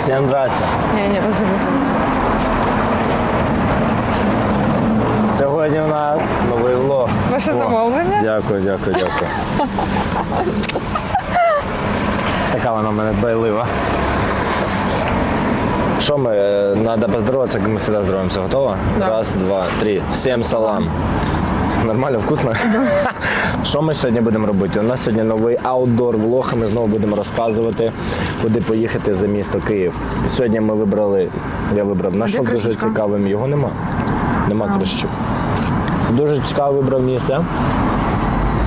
Всем здрасте. Ні, ні, лише лише. Сьогодні у нас новий влог. Ваше О, замовлення? Дякую, дякую, дякую. така вона в мене дбайлива. Що ми? е, Надо поздороваться, как мы всегда здороваемся. Готово? Да. Раз, два, три. Всем салам. Нормально, вкусно? Що ми сьогодні будемо робити? У нас сьогодні новий аутдор влог, і ми знову будемо розказувати, куди поїхати за місто Київ. Сьогодні ми вибрали, я вибрав нашок дуже цікавим. Його нема. Нема кришечок. Дуже цікаво вибрав місце.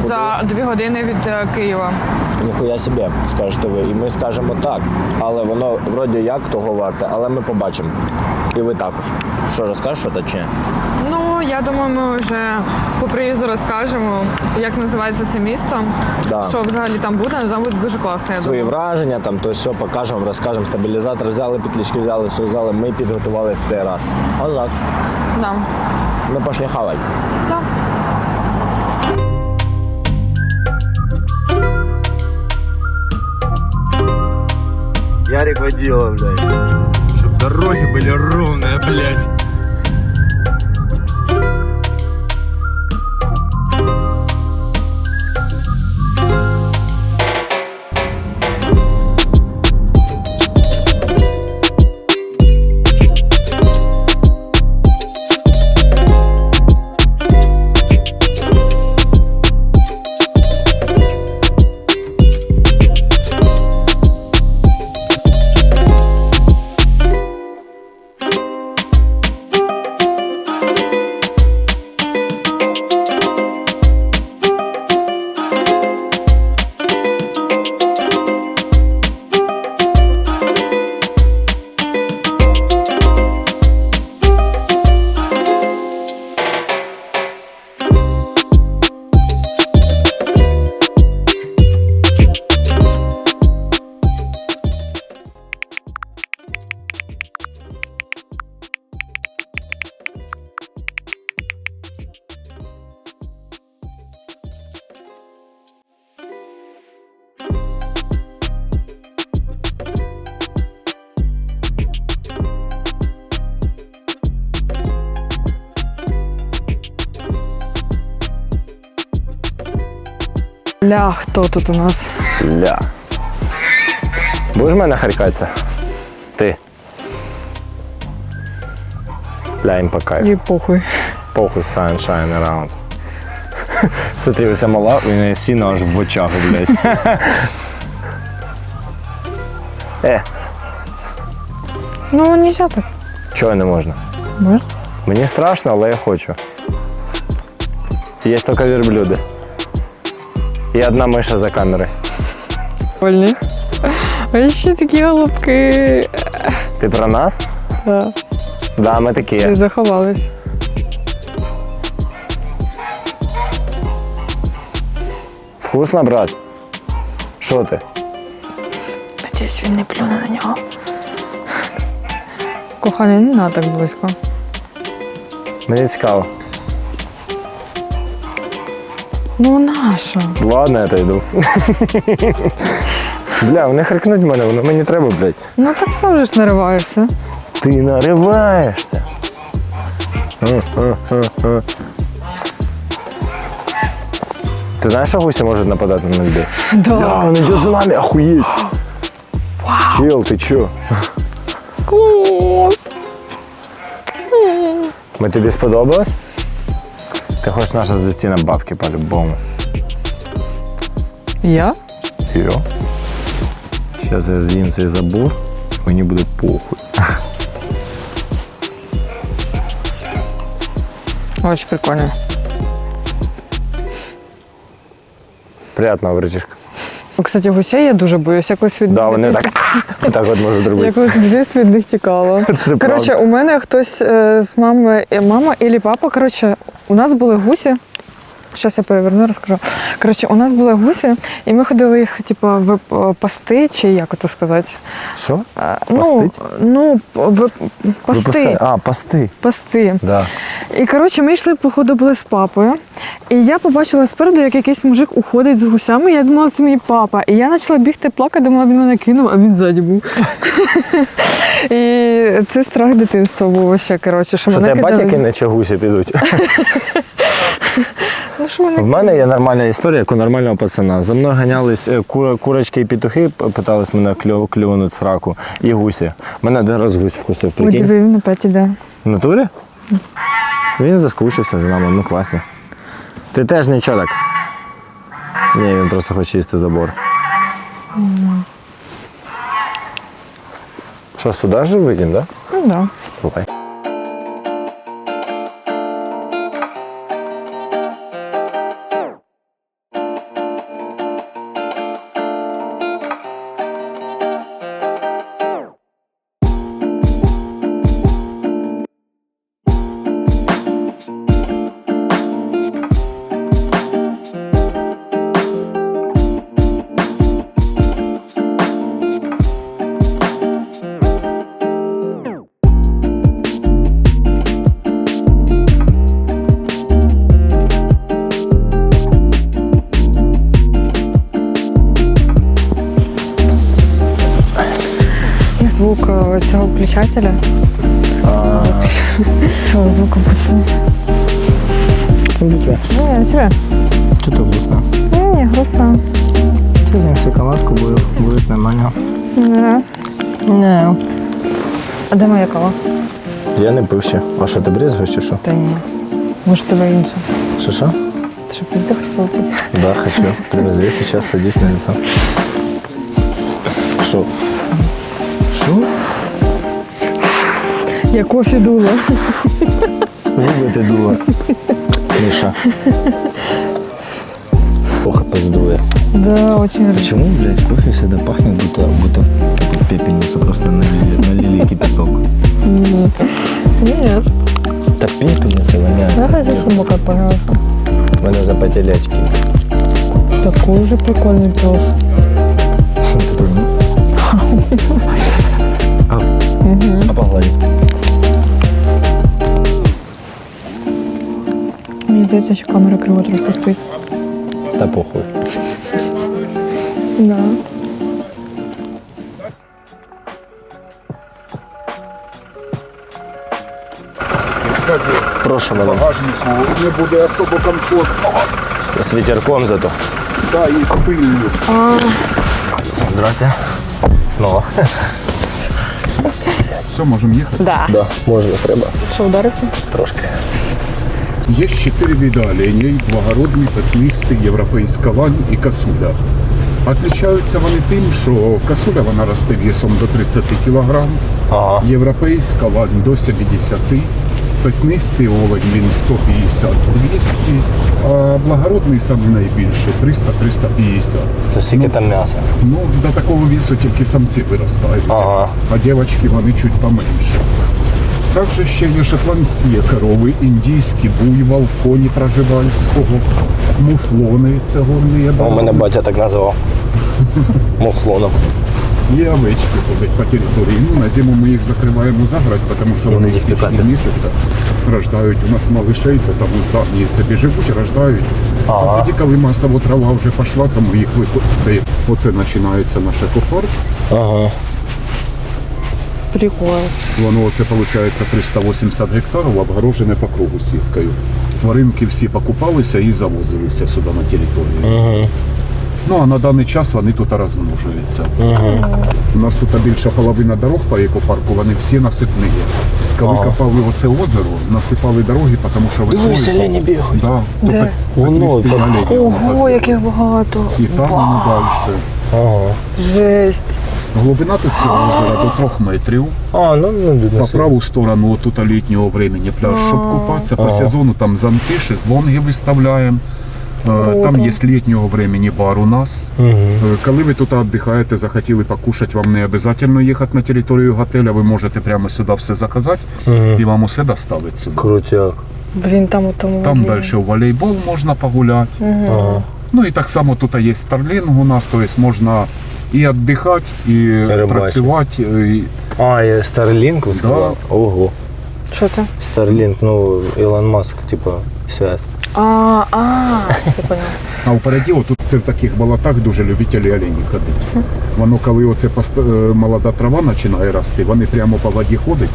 За дві години від е, Києва. Ніхуя собі, скажете ви. І ми скажемо так. Але воно вроді як того варте, але ми побачимо. І ви також. Що розкажеш, та чи? Ну, я думаю, ми вже по приїзду розкажемо, як називається це місто. Да. Що взагалі там буде, ну, там буде дуже класно, я Свої думаю. враження, там то все покажемо, розкажемо. Стабілізатор взяли, петлички взяли, все взяли. Ми підготувалися цей раз. Отак. Да. Ми пошли хавати. Да. Ярик водила, блядь. Чтоб дороги были ровные, блядь. Ля, хто тут у нас? Ля. Будеш мене харкатися? Ти. Ля, їм по кайфу. І похуй. Похуй sunshine around. Смотри, оця мала, у неї сіно аж в очах, блядь. Е, Ну, нельзя так. чого не можна? Можна? Мені страшно, але я хочу. Є тільки верблюди. І одна миша за камерою. Вольні. А ще такі голубки. Ти про нас? Да. Да, ми такі. Ти заховались. Вкусно, брат? Що ти? Надіюсь, він не плюне на нього. Коханий, не надо так близько. Мені цікаво. Ну наша. Ладно, я йду. Бля, вони харкнуть мене, воно мені треба, блядь. Ну так сам же ж нариваєшся. Ти нариваєшся. Ти знаєш, що гусі можуть нападати на людей? Да. Бля, він йде за нами, охуєть. Чел, ти чо? Клас. Ми тобі сподобалось? Ти хочеш наша застіна бабки по-любому. Я? Йо. Зараз я з'їм цей забор, мені буде похуй. Очень прикольно. Приятного, братішка. Кстати, гусей я дуже боюсь. Якось від Да, вони так, так от можуть робити. Якось в дитинстві від них тікала. Це Коротше, у мене хтось е, з мами, е, мама і папа. Коротше, у нас були гусі. Зараз я переверну, розкажу. Коротше, у нас були гуси, і ми ходили їх, типу, вип- пасти, чи як це сказати? Що? Е, Пастить? Ну, ну ви- пасти. А, пасти. Пасти. Да. І коротше, ми йшли, походу, були з папою. І я побачила спереду, як якийсь мужик уходить з гусями. Я думала, це мій папа. І я почала бігти плакати, думала, він мене кинув, а він ззаді був. І це страх дитинства був ще, коротше, що Що мене тебе батя кидали. кине чи гусі підуть? Ну, мене В мене є нормальна історія, як у нормального пацана. За мною ганялись е, кур- курочки і петухи, питались мене клю- клюнуть сраку, і гусі. Мене один раз гусь вкусив, прикинь. він опять іде. В натурі? Він заскучився за нами, ми класні. Ти теж нічого так. Ні, він просто хоче їсти забор. Що, сюди же вийдемо, так? Ну так. Да. Давай. За шоколадку буде, буде нормально. Не. Не. А де моя кава? Я не пив ще. А що, ти брізгаєш чи що? Та ні. Може тебе інше. Що що? Ти що пізди хочеш полетіти? Да, хочу. Прямо здесь сейчас садись на лицо. Что? Что? Я кофе дула. Губы ты дула. Миша. Ох, и поздуя. Да, очень рад. Почему, блядь, кофе всегда пахнет, будто, будто будто пепельницу просто налили, налили кипяток? Нет. Так пепельница воняет. Я хочу, чтобы как пожалуйста. У мене запотели очки. Такой же прикольный пес. Ты тут, ну? А, а погладить? Мені здається, що камера криво трошки стоїть. Та похуй. Да. Прошу мене. не буде особо комфортно. З вітерком зато. Та і з. Здрасте. Снова. Все, можемо їхати. Да. Да, можна, треба. Що, ударився? Трошки. Є чотири вида оленей, благородний, петлистий, європейська лань і касуля. Отличаються вони тим, що касуля вона росте весом до 30 кг, Ага. європейська лань до 70 Петнистий олень він 150-200, а благородний саме найбільше 300-350. Це скільки там м'яса? Ну, до такого весу тільки самці виростають. Ага. а дівчатки вони чуть поменше. Також ще є шотландські корови, індійський буйвол, коні проживальського, муфлони це горні У мене батя так називав. Муфлоном. Є овечки ходять по території. Ну, на зиму ми їх закриваємо заграть, тому що Вони з січня місяця рождають у нас малишей, то там здатні собі живуть, рождають. А тоді, коли масово трава вже пішла, тому їх виходить. Це, оце починається наша копар. Ага. Прикол. Воно це виходить 380 гектарів, обгорожене по кругу сіткою. Тваринки всі покупалися і завозилися сюди на територію. Угу. Ну а на даний час вони тут розмножуються. Угу. У нас тут більша половина дорог по екопарку, вони всі насипні. Коли Ага. копали оце озеро, насипали дороги, тому що Дивись, весною... олені бігають. Да, тут Де? Воно, олень. Ого, яких багато. І там воно далі. Ага. Жесть. Глибина тут цього озера до трьох метрів. А, ну видно. По праву сторону тут літнього времени пляж, щоб купатися. По Ага. сезону там зонти, шезлонги виставляємо. Е, Там є з літнього времени бар у нас. Угу. Е, Коли ви тут віддихаєте, захотіли покушати, вам не обов'язково їхати на територію готеля. Ви можете прямо сюди все заказати Угу. і вам усе доставить сюди. Крутяк. Блін, там у тому. Там далі у волейбол можна погуляти. Мгм. Ага. Ну і так само тут є старлінг у нас, тобто можна і віддихати, і Рибачити. працювати. і- А, я Starlink ви сказав? Ого. Що це? Starlink, ну, Ілон Маск, типа, связь. А, а, я поняла. А впереді, отут це в таких болотах дуже любителі олені ходити. Воно, коли оце пост- е, молода трава починає рости, вони прямо по воді ходять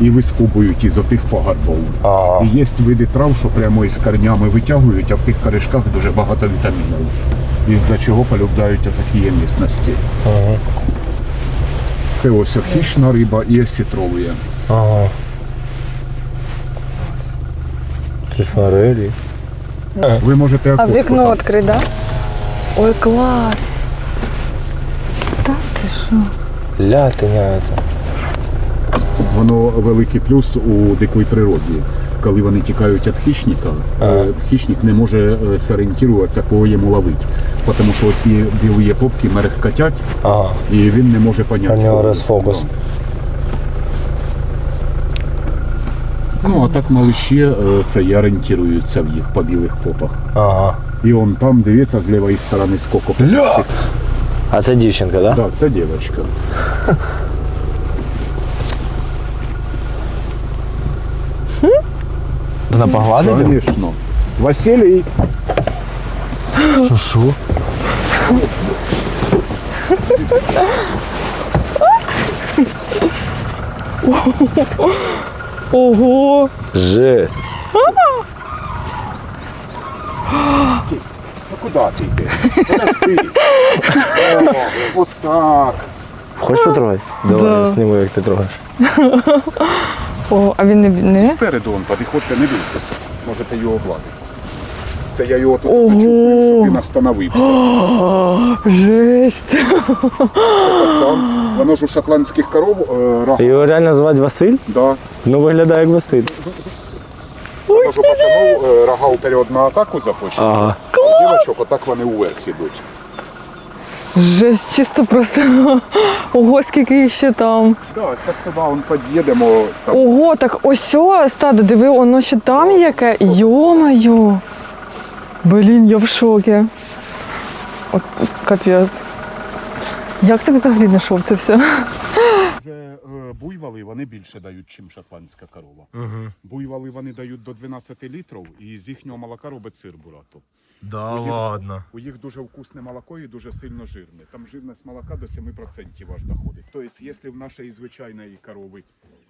і вискубують із отих пагорбов. А, І є види трав, що прямо із корнями витягують, а в тих корешках дуже багато вітамінів. Із-за чого полюбляють такі місності. ага. Це ось хищна риба і осітровує. Ага. Це форелі. Ви можете А вікно там. відкрить, да? Ой, клас. Так ти що? Ля тиняється. Воно великий плюс у дикій природі. Коли вони тікають від хищника, е, хищник не може е, зорієнтуватися, кого йому ловити. Тому що ці білі попки мерехкотять, Ага. і він не може поняти. У нього розфокус. Да. Ну, а так малиші е, це і орієнтуються в їх по білих попах. Ага. І он там дивиться з лівої сторони. Ля! А це дівчинка, так? Да? Так, це дівчинка. Вона погладить? Звісно. Василій, Що, що? Ого! Жесть. ну куди ти йдеш? Подожди. О, От так. Хочеш потрогати? Давай, Да. я зніму, як ти трогаєш. О, а він не, не? Спереду он підходьте, не бійтеся. Можете його гладити. Це я його тут Ого. зачупую, щоб він остановився. О, жесть. Це пацан. Воно ж у шотландських коров е. Його реально звати Василь? Да. Ну виглядає як Василь. Воно ж у пацанов е, рога вперед на атаку запущені. Ага. А у дівочок отак вони уверх ідуть. Жесть, чисто просто. Ого, скільки їх ще там. Так, так туди он під'їдемо. Там. Ого, так ось о, стадо, диви, воно ще там яке. Йо-моє. Блін, я в шокі. От капець. Як ти взагалі знайшов це все? Вже е, буйволи вони більше дають, ніж шотландська корова. Угу. Буйволи вони дають до 12 літрів і з їхнього молока робить сир бурато. Да Уїд- ладно. У їх дуже вкусне молоко і дуже сильно жирне. Там жирність молока до 7% аж доходить. Тобто, якщо в нашої звичайної корови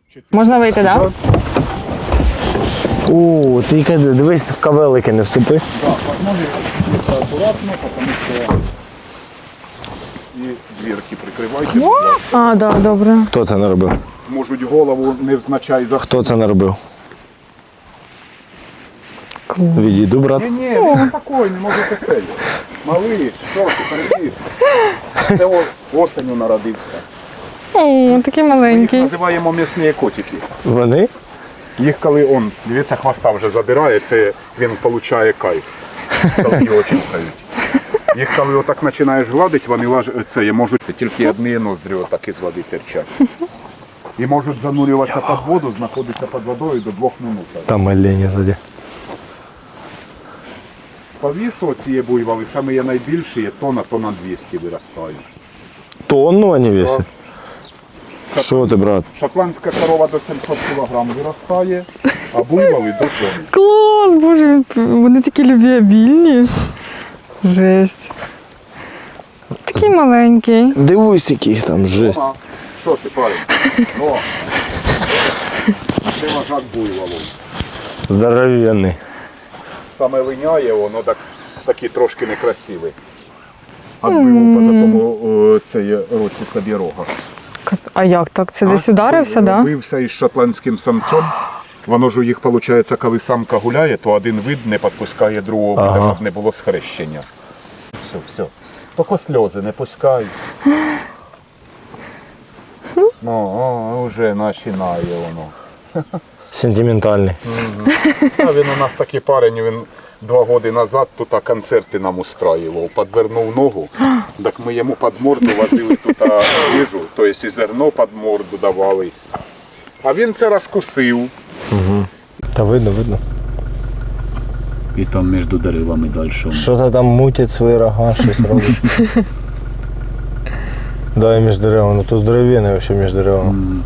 4... Можна вийти, так? Да? О, тільки дивись, в кавелики не вступи. Да, погнали аккуратно, потому что і дверки прикривайте. будь ласка. А, да, добре. Хто це наробив? Можуть голову невзначай за Хто це наробив? Відійду, брат. Ні, ні, він спокійний, можете цей. Малий, що ти перебіг? Це о- осенью народився. О, такий Ми їх маленький. називаємо м'ясні котики. Вони? Їх коли он, дивіться, хвоста вже забирає, це він отримує кайф. Коли його чухають. Їх коли отак починаєш гладити, вони лаж... це, можуть тільки одні ноздрі отак із води терчать. І можуть занурюватися під воду, знаходитися під водою до двох минут. Там олені ззаді. По вісу цієї буйволи саме є найбільші, є тонна, тонна 200 виростають. Тонну вони вісять. Що ти, брат? Шотландська корова до 700 кг виростає, а буйволи до тонни. Клас, боже, вони такі любвеобільні. Жесть. Такий маленький. Дивись, який там жесть. Ага. Що ти, парень? О! Це вожак буйволов. Здоровенний. Саме линяє, воно так, такий трошки некрасивий. Отбив поза тому о, цей році собі рога. А як так? Це десь ударився, так? Да? Бився із шотландським самцом. Воно ж у їх, виходить, коли самка гуляє, то один вид не підпускає другого вида, Ага. щоб не було схрещення. Все, все. Тільки сльози не пускай. Ну, о, вже починає воно. Сентиментальний. А він у нас такий парень, він два роки назад тут концерти нам устраював. Подвернув ногу, так ми йому під морду возили тут а, їжу, тобто і зерно під морду давали. А він це розкусив. Та видно, видно. І там між деревами далі. Що то там мутять свої рога, щось робить. Да, і між деревами. Ну то здоровенний ще між деревами.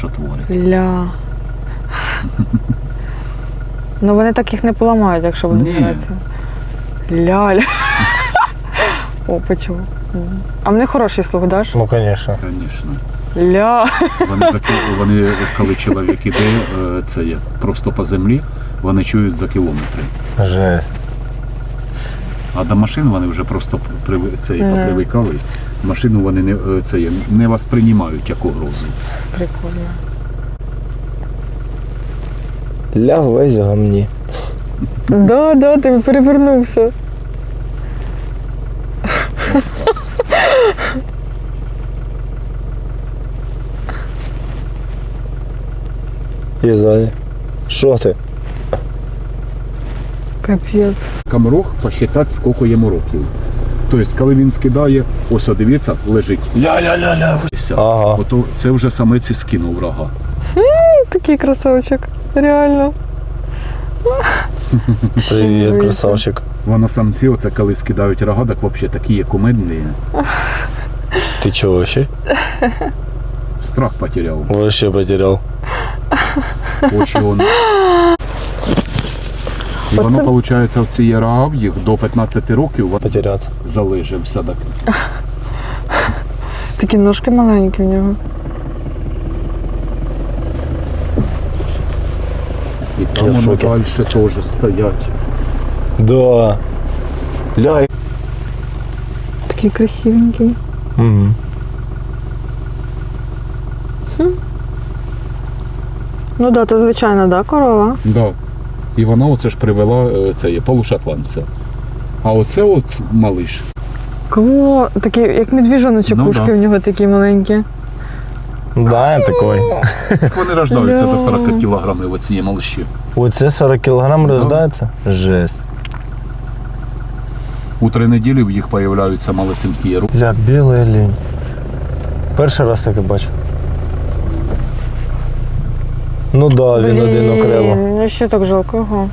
Що творить. Ля. Ну вони так їх не поламають, якщо вони Ні. граються. Ля-ля. О, почув. А мене хороший слух даш? Ну, звісно. Звісно. Ля. Вони, заки- вони, коли чоловік іде, е, це є просто по землі, вони чують за кілометри. Жесть. А до машин вони вже просто при, це, є, попривикали. Машину вони не, е, це, не восприймають як угрозу. Прикольно. Ляг весь в гамні. Да, да, ти перевернувся. І ззаді. Що ти? Капець. Камрог посчитати, скільки йому років. Тобто, коли він скидає, ось о, дивіться, лежить. Ля-ля-ля-ля. Ага. Ото це вже самець і скинув рога. Такий красавчик. Реально. Привіт, красавчик. Воно самці, оце коли скидають рога, так взагалі такі є кумедні. Ти чого вообще? Страх потеряв. Вообще потерял. Очі он. І воно, виходить, в ці рога їх до 15 років Потеряться. залежився. Так. Такі ножки маленькі в нього. І там воно далі теж стоять. Да. Ля. Такий красивенький. Угу. Ну да, то звичайно, да, корова. Да. І вона оце ж привела е, це є полушотландця. А оце от малиш. Кого? Такий, як медвіжоночок, Ну, ушки да. в нього такі маленькі. Да, я такой. Вони рождаються до 40 кілограмів оці малиші. Оце 40 кілограм рождається? Жесть. У три неділі в їх появляються малесенькі ру. Ля, білий лінь. Перший раз таке бачу. Ну да, він один окремо. Ну що так жалко його.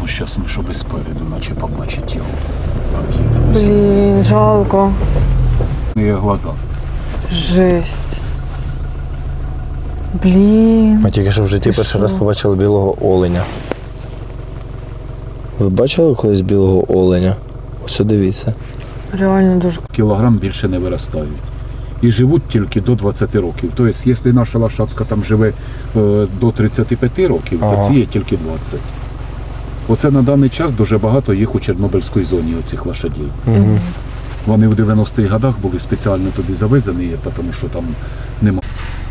Ну, щас ми, щоб і спереду, наче побачить його. Об'їдемося. Блін, жалко. Не є глаза. Жесть. Блін. Ми тільки що в житті Ти перший раз побачили білого оленя. Ви бачили колись білого оленя? Ось дивіться. Реально дуже. Кілограм більше не виростають. І живуть тільки до 20 років. Тобто, якщо наша лошадка там живе е, до 35 років, Ага. то ці є тільки 20. Оце на даний час дуже багато їх у Чорнобильській зоні, оцих лошадей. Угу. Вони в 90-х годах були спеціально туди завезені, тому що там немає.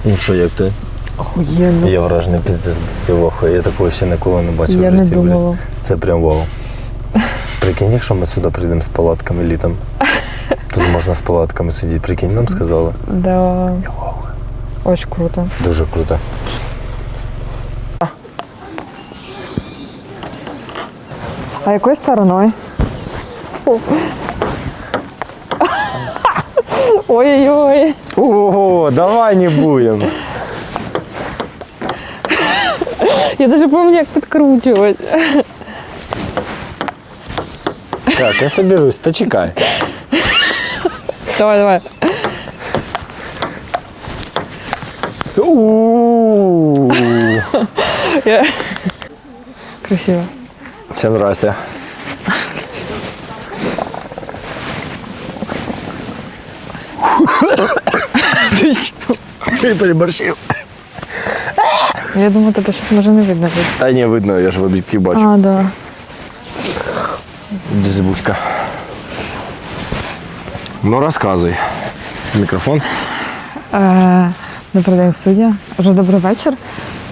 Ну що, як ти? Охуєнно. Я вражений піздець. Я такого ще ніколи не бачив Я в житті. блін. думала. Це прям вау. Прикинь, якщо ми сюди прийдемо з палатками літом. Тут можна з палатками сидіти, прикинь, нам сказали. Да. Очень круто. Дуже круто. А якою стороною? Ой-ой-ой. Ого, давай не будем. Я даже помню, як підкручувати. Зараз, я соберусь, почекай. Давай, давай. Я... Красиво. Всем здрасте. Ти що? Ти. Я думаю, тебе щось може не видно. буде. Та не видно, я ж в об'єктив бачу. А, да. Десь будька. Ну розказуй. Мікрофон. Е, добрий день, суддя. Вже добрий вечір.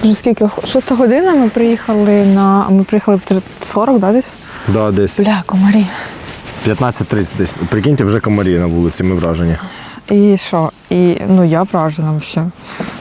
Вже скільки? Шоста година ми приїхали на. Ми приїхали в 40, да, десь? Да, десь Бля, комарі. 15.30 десь. Прикиньте, вже комарі на вулиці, ми вражені. І що? І ну я вражена взагалі.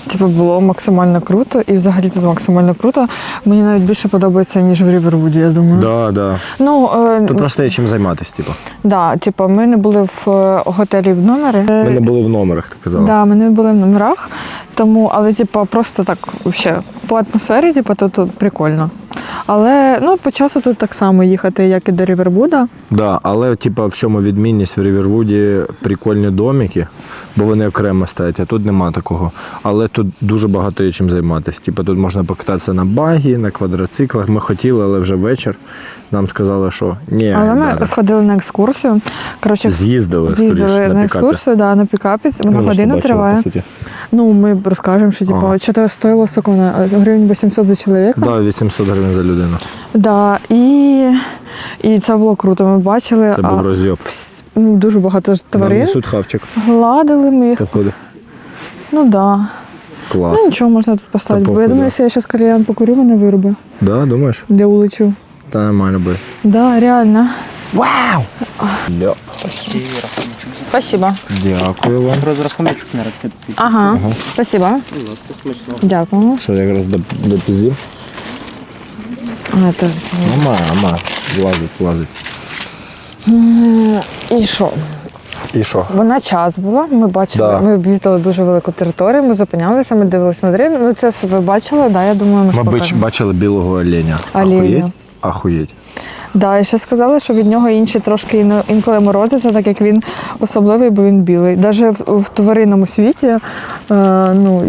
Типу було максимально круто, і взагалі тут максимально круто. Мені навіть більше подобається, ніж в Рівервуді, я думаю. Да, да. Ну, е, Тут просто є чим займатися, типу. да, типу, ми не були в е, готелі в номері. Ми не були в номерах, ти казала. Да, ми не були в номерах, тому, але типу, просто так ще по атмосфері, типу, тут, тут прикольно. Але ну, по часу тут так само їхати, як і до Рівервуда. Да, але типа в чому відмінність в Рівервуді прикольні домики, бо вони окремо стоять, а тут нема такого. Але тут дуже багато є чим займатися. Типа тут можна покататися на багі, на квадроциклах. Ми хотіли, але вже вечір. Нам сказали, що ні, Але ми ребята, сходили на екскурсію. Коротше, з'їздили, з'їздили скоріше, на, на пікапі. екскурсію, да, на пікапі. Вона Ну, годину триває. Ну, ми розкажемо, що типу, Ага. що стоїло сокона гривень 800 за чоловіка. Да, 800 гривень за людину. Да, і, і це було круто. Ми бачили Це був розйоб. ну, дуже багато тварин. несуть хавчик, Гладили ми їх. походу. Ну так. Да. Клас. Ну нічого можна тут поставити. Та Бо я думаю, якщо я зараз кальян покурю, мене вируби. Да, думаєш? Де улечу. Та нормально буде. Да, реально. Вау! Ля. Спасибо. Дякую вам. На рецепт. Ага. Спасибо. Дякую. Що якраз до, до пізів? А, так. Ама, ама, Влазить, влазить. І що? І що? Вона час була. Ми бачили, Да. ми об'їздили дуже велику територію, ми зупинялися, ми дивилися на дорогу. Ну це ви бачили, да, я думаю, ми ж Ми покажемо. бачили білого оленя. Оленя. Охуєть? Ахуєть. Да, і ще сказали, що від нього інші трошки інколи морозиться, так як він особливий, бо він білий. Навіть в, в тваринному світі е, ну,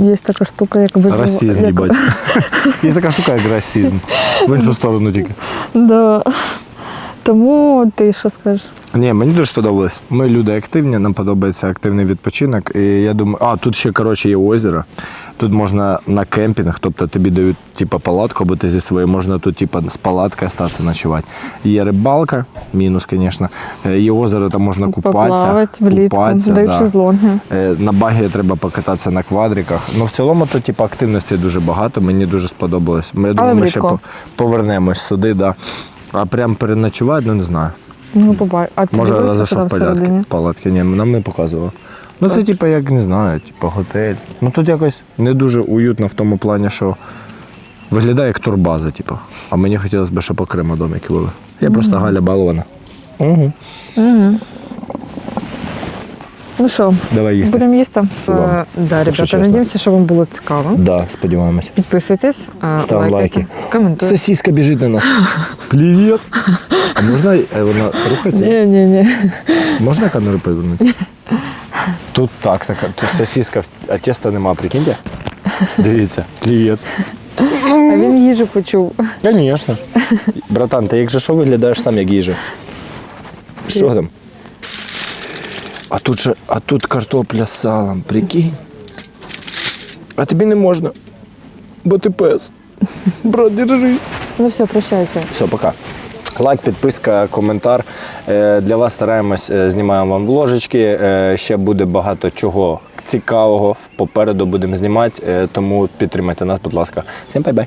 є така штука, якби. Расізм, як- їбать. Є така штука, як расізм. В іншу сторону тільки. Да. Тому ти що скажеш? Ні, мені дуже сподобалось. Ми люди активні, нам подобається активний відпочинок. І я думаю, а тут ще коротше є озеро. Тут можна на кемпінг, тобто тобі дають типу, палатку, або ти зі своєю можна тут типу, з палаткою статися ночувати. Є рибалка, мінус, звісно. Е, Є озеро, там можна купатися. Влітку, купатися, да. Е, На багі треба покататися на квадриках. Ну, в цілому тут типу, активності дуже багато. Мені дуже сподобалось. Ми, я думаю, ми ще повернемось сюди, да. А прям переночувати, ну не знаю. Ну, побай. А ти Може, за що в палатки, в палатки. Ні, нам не показувало. Ну, це типу, як не знаю, типу готель. Ну тут якось не дуже уютно в тому плані, що виглядає як турбаза, типу. А мені хотілося б, щоб окремо домики були. Я просто Галя балована. Угу. Ну що, Давай їсти. будемо їсти? Е, Да, ребята, чесно. надіємося, що вам було цікаво. Да, сподіваємось. Підписуйтесь, е, Став лайкайте, лайки. коментуйте. Сосиска біжить на нас. Привіт! А можна е, вона рухається? Ні, ні, ні. Можна камеру повернути? Тут так, сака- тут сосиска, а теста нема, прикиньте. Дивіться, клієнт. А він їжу почув. Звісно. Братан, ти якщо що виглядаєш сам як їжа. Що там? А тут, же, а тут картопля з салом, прикинь. А тобі не можна, бо ти пес. Брат, держись. Ну все, прощайся. Все, пока. Лайк, підписка, коментар. Е, Для вас стараємось, е, знімаємо вам вложечки. Е, Ще буде багато чого цікавого. Попереду будемо знімати, тому підтримайте нас, будь ласка. Всім бай-бай.